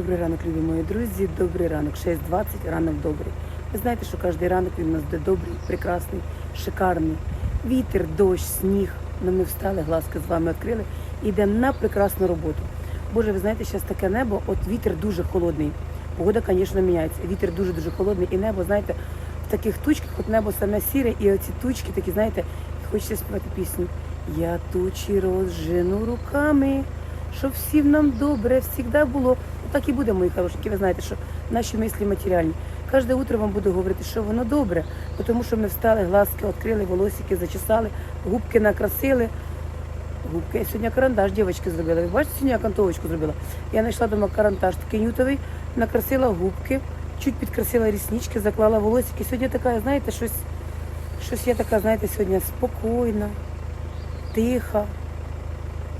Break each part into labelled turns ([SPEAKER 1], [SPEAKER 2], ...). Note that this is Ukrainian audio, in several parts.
[SPEAKER 1] Добрий ранок, любі мої друзі. Добрий ранок. 6.20, ранок добрий. Ви знаєте, що кожен ранок він у нас буде добрий, прекрасний, шикарний. Вітер, дощ, сніг. Ну ми встали, глазки з вами відкрили і йдемо на прекрасну роботу. Боже, ви знаєте, зараз таке небо, от вітер дуже холодний. Погода, звісно, міняється. Вітер дуже-дуже холодний, і небо, знаєте, в таких тучках, от небо саме сіре, і оці тучки такі, знаєте, хочеться співати пісню. Я тучі розжену руками, щоб всім нам добре завжди було. Так і буде, мої хорошенькі. Ви знаєте, що наші мислі матеріальні. Кожне утро вам буду говорити, що воно добре, тому що ми встали, глазки відкрили, волосики зачесали, губки накрасили. Губки. Я сьогодні карандаш дівчатки зробила. Ви бачите, сьогодні я кантовочку зробила. Я знайшла дома карандаш такий нютовий, накрасила губки, чуть підкрасила ріснички, заклала волосики. Сьогодні така, знаєте, щось, щось я така, знаєте, сьогодні спокійна, тиха.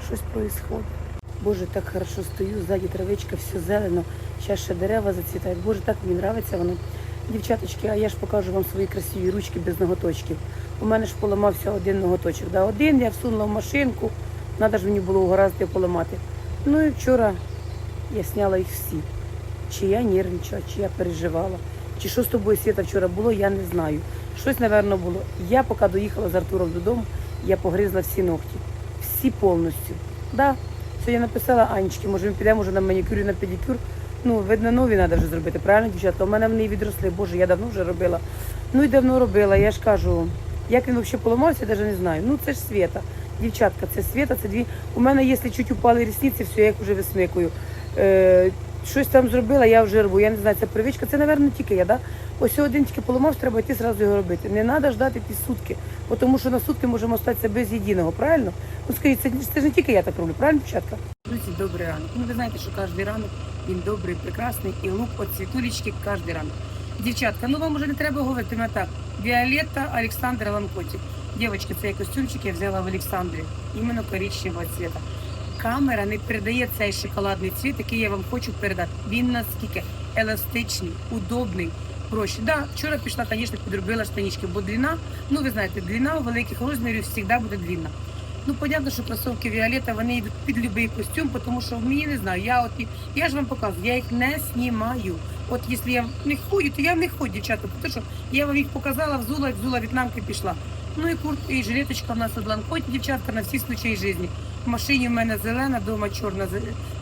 [SPEAKER 1] Щось происходит. Боже, так хорошо стою, ззаді травичка, все зелено. Зараз ще дерева зацвітають. Боже, так мені подобається воно. Дівчаточки, а я ж покажу вам свої красиві ручки без ноготочків. У мене ж поламався один ноготочок. Да, один я всунула в машинку, треба ж мені було угоразити поламати. Ну і вчора я сняла їх всі. Чи я нервничала, чи я переживала, чи що з тобою Світа вчора було, я не знаю. Щось, напевно, було. Я поки доїхала з Артуром додому, я погризла всі ногті. Всі повністю. Да. Сьогодні написала Анечки, може ми підемо вже на манікюр і на педикюр. Ну, видно, нові треба вже зробити, правильно, дівчата? У мене вони відросли, боже, я давно вже робила. Ну і давно робила, я ж кажу, як він взагалі поламався, я навіть не знаю. Ну це ж Света. Дівчатка, це Света, це дві. У мене, якщо чуть упали рісниці, все, я їх вже висмикую. Е, щось там зробила, я вже рву. Я не знаю, це привичка, це, мабуть, тільки я, да? Ось один тільки поламався, треба йти зразу його робити. Не треба ждати ті сутки, тому що на сутки можемо статися без єдиного, правильно? Ну скажіть, це, це ж не тільки я так роблю, правильно, дівчатка? Друзі, добрий ранок. Ну ви знаєте, що кожен ранок він добрий, прекрасний і лук от цвітулечки кожен ранок. Дівчатка, ну вам уже не треба говорити мене так. Віолетта Олександра Ланкоті. Дівчатки, цей костюмчик я взяла в Олександрі, іменно коричневого цвіта. Камера не передає цей шоколадний цвіт, який я вам хочу передати. Він наскільки еластичний, удобний, проще. Да, вчора пішла, звісно, підробила штанічки, бо длина, ну ви знаєте, длина у великих розмірів завжди буде длинна. Ну, понятно, що кросовки Віолета, вони йдуть під будь-який костюм, тому що в мені не знаю. Я от я ж вам показую, я їх не знімаю. От якщо я не ходю, то я не ходжу, дівчата, тому що я вам їх показала, взула, взула в'єтнамки пішла. Ну і куртка, і жилеточка в нас от ланкоті, дівчатка, на всі случаї житті. В машині в мене зелена, вдома чорна,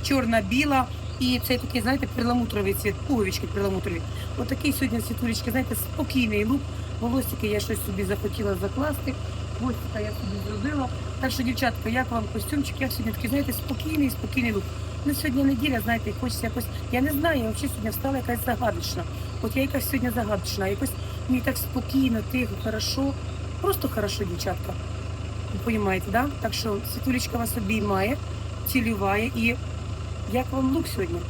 [SPEAKER 1] чорна, біла. І цей такий, знаєте, перламутровий цвіт, пуговички перламутрові. Отакий сьогодні світулечки, знаєте, спокійний лук. Волосики я щось собі захотіла закласти. Гостика я собі зробила. Так що, дівчатка, як вам костюмчик? Я сьогодні такий, знаєте, спокійний, спокійний лук. Ну, сьогодні неділя, знаєте, хочеться якось. Я не знаю, я взагалі сьогодні встала якась загадочна. От я якась сьогодні загадочна, якось мені так спокійно, тихо, хорошо. Просто хорошо, дівчатка. Ви розумієте, да? Так що світулечка вас обіймає, цілюває і як вам лук сьогодні?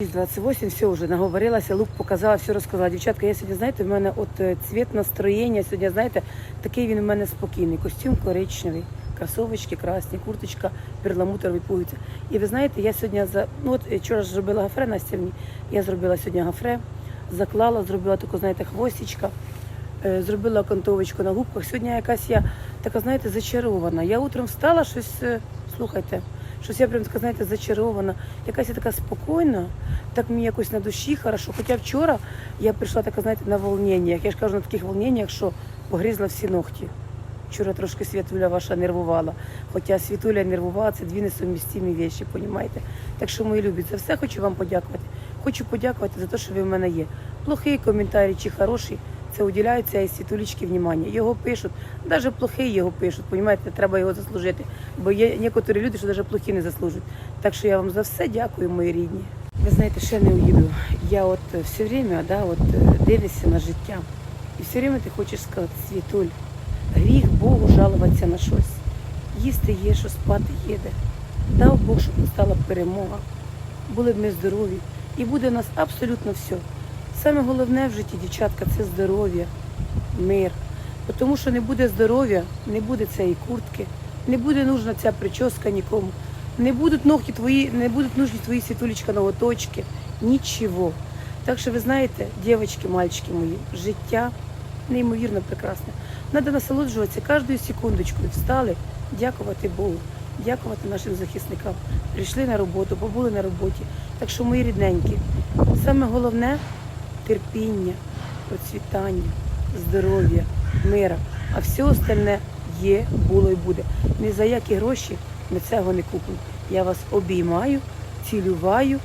[SPEAKER 1] 28, все вже наговорилася, лук показала, все розказала. Дівчатка, я сьогодні, знаєте, в мене от е, цвіт настроєння сьогодні, знаєте, такий він у мене спокійний. Костюм коричневий, кросовочки красні, курточка, перламутровий пуговиця. І ви знаєте, я сьогодні за ну от е, вчора ж зробила гафре на стіні. Я зробила сьогодні гафре, заклала, зробила таку, знаєте, хвостичка, е, зробила окантовочку на губках. Сьогодні якась я така, знаєте, зачарована. Я утром встала, щось, слухайте. Щось я прям така, знаєте, зачарована, якась я така спокійна, так мені якось на душі хорошо. Хоча вчора я прийшла така, знаєте, на волненнях. Я ж кажу, на таких волненнях, що погризла всі ногті. Вчора трошки Світуля ваша нервувала. Хоча Світуля нервувала, це дві несумістимі речі, понімаєте? Так що, мої любі, за все хочу вам подякувати. Хочу подякувати за те, що ви в мене є. Плохий коментарі чи хороший, це уділяється і світулічки внимання. Його пишуть, навіть плохий його пишуть, понімаєте, треба його заслужити. Бо є некоторі люди, що навіть плохі не заслужують. Так що я вам за все дякую, мої рідні. Ви знаєте, ще не уїду. Я от е, все время, да, от е, дивлюся на життя. І все время ти хочеш сказати, Світуль, гріх Богу жалуватися на щось. Їсти є, що спати їде. Дав Бог, щоб настала перемога. Були б ми здорові. І буде у нас абсолютно все. Саме головне в житті, дівчатка, це здоров'я, мир. Тому що не буде здоров'я, не буде цієї куртки, не буде нужна ця прическа нікому, не будуть ногті твої, не будуть нужні твої світулечка ноготочки, нічого. Так що ви знаєте, дівчатки, мальчики мої, життя неймовірно прекрасне. Треба насолоджуватися кожною секундочкою. Встали, дякувати Богу. дякувати нашим захисникам. Прийшли на роботу, побули на роботі. Так що, мої рідненькі, саме головне терпіння, процвітання, здоров'я, мира. А все остальне є, було і буде. Ні за які гроші ми цього не купимо. Я вас обіймаю, цілюваю